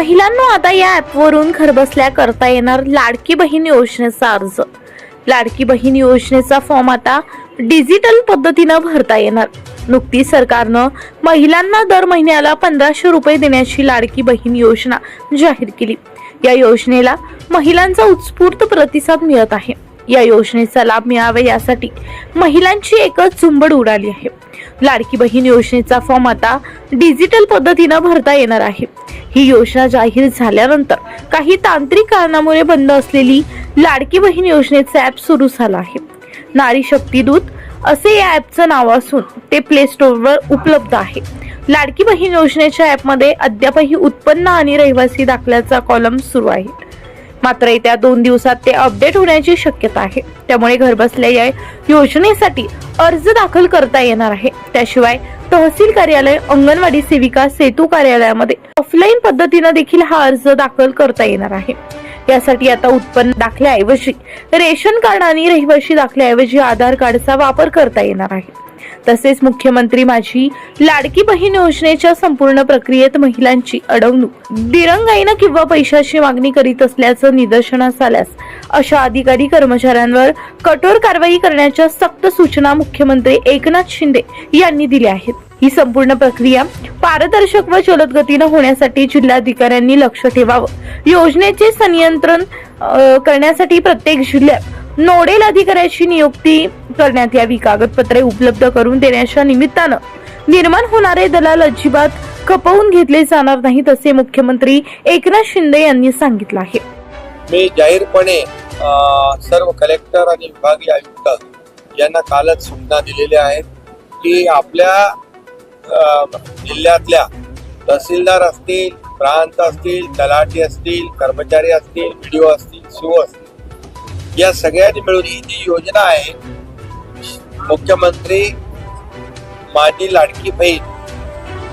महिलांना आता या ॲपवरून घरबसल्या करता येणार लाडकी बहीण योजनेचा अर्ज. लाडकी बहीण योजनेचा फॉर्म आता डिजिटल पद्धतीनं भरता येणार. नुकतीच सरकारनं महिलांना दर महिन्याला पंधराशे रुपये देण्याची लाडकी बहीण योजना जाहीर केली. या योजनेला महिलांचा उत्स्फूर्त प्रतिसाद मिळत आहे. या योजनेचा लाभ मिळावा यासाठी महिलांची एकच झुंबड उडाली आहे. लाडकी बहीण योजनेचा फॉर्म आता डिजिटल पद्धतीनं भरता येणार आहे. ही योजना जाहीर झाल्यानंतर काही तांत्रिक कारणामुळे बंद असलेली लाडकी बहीण योजनेचा ॲप सुरू झाला आहे. नारी शक्ती दूत असे या ॲपचं नाव असून ते प्ले स्टोअरवर उपलब्ध आहे. लाडकी बहीण योजनेच्या ॲपमध्ये अद्यापही उत्पन्न आणि रहिवासी दाखल्याचा कॉलम सुरू आहे. मात्र येत्या दोन दिवसात ते अपडेट होण्याची शक्यता आहे. त्यामुळे घरबसल्या या योजनेसाठी अर्ज दाखल करता येणार आहे. त्याशिवाय तहसील कार्यालय अंगणवाडी सेविका सेतू कार्यालयामध्ये ऑफलाईन पद्धतीनं देखील हा अर्ज दाखल करता येणार आहे. यासाठी आता उत्पन्न दाखल्याऐवजी रेशन कार्ड आणि रहिवाशी दाखल्याऐवजी आधार कार्डचा वापर करता येणार आहे. तसेच मुख्यमंत्री माझी लाडकी बहीण योजनेच्या संपूर्ण प्रक्रियेत महिलांची अडवणूक. दिरंगाईनं किंवा पैशाची मागणी करीत असल्याचं निदर्शनास आल्यास अशा अधिकारी कर्मचाऱ्यांवर कठोर कारवाई करण्याच्या सक्त सूचना मुख्यमंत्री एकनाथ शिंदे यांनी दिल्या आहेत. ही संपूर्ण प्रक्रिया पारदर्शक व जलद गतीनं होण्यासाठी जिल्हाधिकाऱ्यांनी लक्ष ठेवावं. योजनेचे संनियंत्रण करण्यासाठी प्रत्येक जिल्ह्यात नोडेल अधिकाऱ्याची नियुक्ती करण्यात यावी. कागदपत्रे उपलब्ध करून देण्याच्या निमित्तानं निर्माण होणारे दलाल अजिबात खपवून घेतले जाणार नाहीत असे मुख्यमंत्री एकनाथ शिंदे यांनी सांगितलं आहे. मी जाहीरपणे सर्व कलेक्टर आणि विभागीय आयुक्त यांना कालच सूचना दिलेल्या आहेत की आपल्या जिल्ह्यातल्या तहसीलदार असतील प्रांत असतील तलाठी असतील कर्मचारी असतील व्हिडिओ असतील सीओ असतील या सगळ्यांनी मिळून ही जी योजना आहे मुख्यमंत्री माझी लाडकी बहीण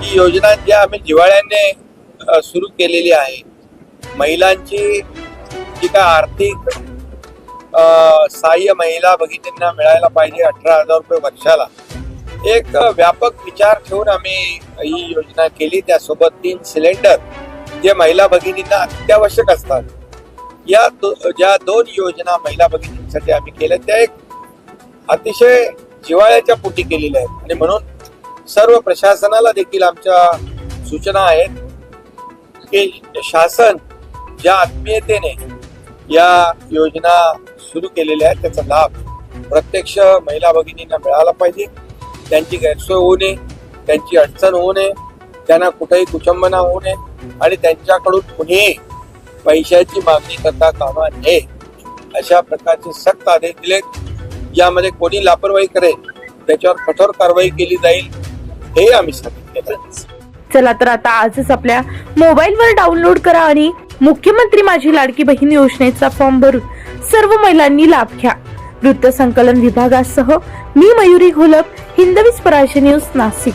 ही योजना ज्या आम्ही जिवाळ्याने सुरू केलेली आहे. महिलांची जी काय आर्थिक सहाय्य महिला भगिनींना मिळायला पाहिजे अठरा हजार रुपये वर्षाला एक व्यापक विचार ठेवून आम्ही ही योजना केली. त्यासोबत तीन सिलेंडर जे महिला भगिनींना अत्यावश्यक असतात. या दो, ज्या दोन योजना महिला भगिनींसाठी आम्ही केल्या त्या एक अतिशय जिवाळ्याच्या पोटी केलेल्या आहेत. आणि म्हणून सर्व प्रशासनाला देखील आमच्या सूचना आहेत की शासन ज्या आत्मीयतेने या योजना सुरू केलेल्या आहेत त्याचा लाभ प्रत्यक्ष महिला भगिनींना मिळाला पाहिजे. त्यांची गैरसोय होऊ नये त्यांची अडचण होऊ नये त्यांना कुठेही कुचंबना होऊ नये आणि त्यांच्याकडून कुणीही पैशाची मागणी करता कामा नये. अशा प्रकारचे सक्त आदेश दिलेत. यामध्ये कोणी लापरवाही करेल त्याच्यावर कठोर कारवाई केली जाईल हे आम्ही सांगितलेलं चला तर आता आजच आपल्या मोबाईलवर डाउनलोड करा आणि मुख्यमंत्री माझी लाडकी बहीण योजनेचा फॉर्म भरून सर्व महिलांनी लाभ घ्या. वृत्त संकलन विभागासह मी मयुरी घोलप हिंदवी स्वराज्य न्यूज नाशिक.